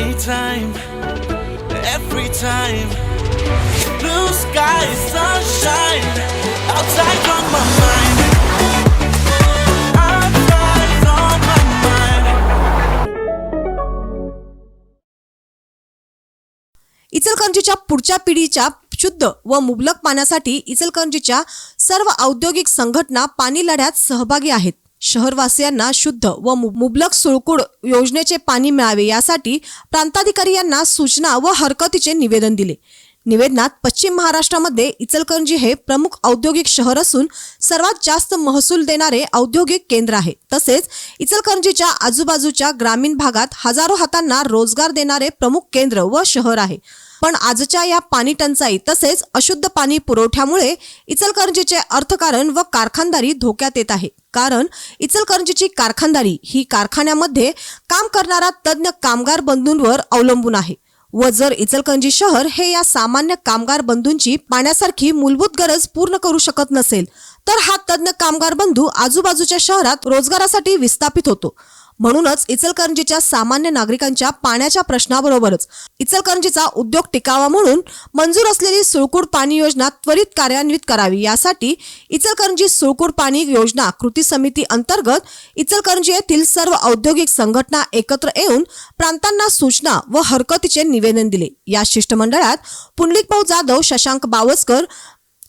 anytime, every time. Blue sky, sunshine, outside on my mind. Outside on my mind. इचलकरंजीच्या पुढच्या पिढीच्या शुद्ध व मुबलक पाण्यासाठी इचलकरंजीच्या सर्व औद्योगिक संघटना पाणी लढ्यात सहभागी आहेत शहरवासियांना शुद्ध व मुबलक सुळकुड योजनेचे पाणी मिळावे यासाठी प्रांताधिकारी यांना सूचना व हरकतीचे निवेदन दिले. निवेदनात पश्चिम महाराष्ट्रामध्ये इचलकरंजी हे प्रमुख औद्योगिक शहर असून सर्वात जास्त महसूल देणारे औद्योगिक केंद्र आहे. तसेच इचलकरंजीच्या आजूबाजूच्या ग्रामीण भागात हजारो हातांना रोजगार देणारे प्रमुख केंद्र व शहर आहे. पण आजच्या या पाणी टंचाई तसेच अशुद्ध पाणी पुरवठ्यामुळे इचलकरंजीचे अर्थकारण व कारखानदारी धोक्यात येत आहे. कारण इचलकरंजीची कारखानदारी ही कारखान्यामध्ये काम करणारा तज्ज्ञ कामगार बंधूंवर अवलंबून आहे. व जर शहर हे या सामान्य कामगार बंधूंची पाण्यासारखी मूलभूत गरज पूर्ण करू शकत नसेल तर हा तज्ज्ञ कामगार बंधू आजूबाजूच्या शहरात रोजगारासाठी विस्थापित होतो. म्हणूनच इचलकरंजीच्या सामान्य नागरिकांच्या पाण्याच्या प्रश्नाबरोबरच इचलकरंजीचा उद्योग टिकावा म्हणून मंजूर असलेली सुळकूड पाणी योजना त्वरित कार्यान्वित करावी. यासाठी इचलकरंजी सुळकूड पाणी योजना कृती समिती अंतर्गत इचलकरंजी येथील सर्व औद्योगिक संघटना एकत्र येऊन प्रांतांना सूचना व हरकतीचे निवेदन दिले. या शिष्टमंडळात पुंडलिकभाऊ जाधव शशांक बावस्कर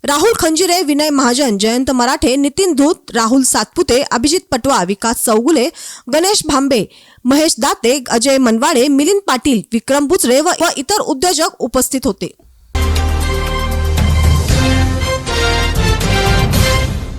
राहुल खंजिरे विनय महाजन जयंत मराठे नितीन धूत राहुल सातपुते अभिजित पटवा विकास चौगुले गणेश भांबे महेश दाते अजय मनवाडे मिलिंद पाटील विक्रम बुचरे व इतर उद्योजक उपस्थित होते.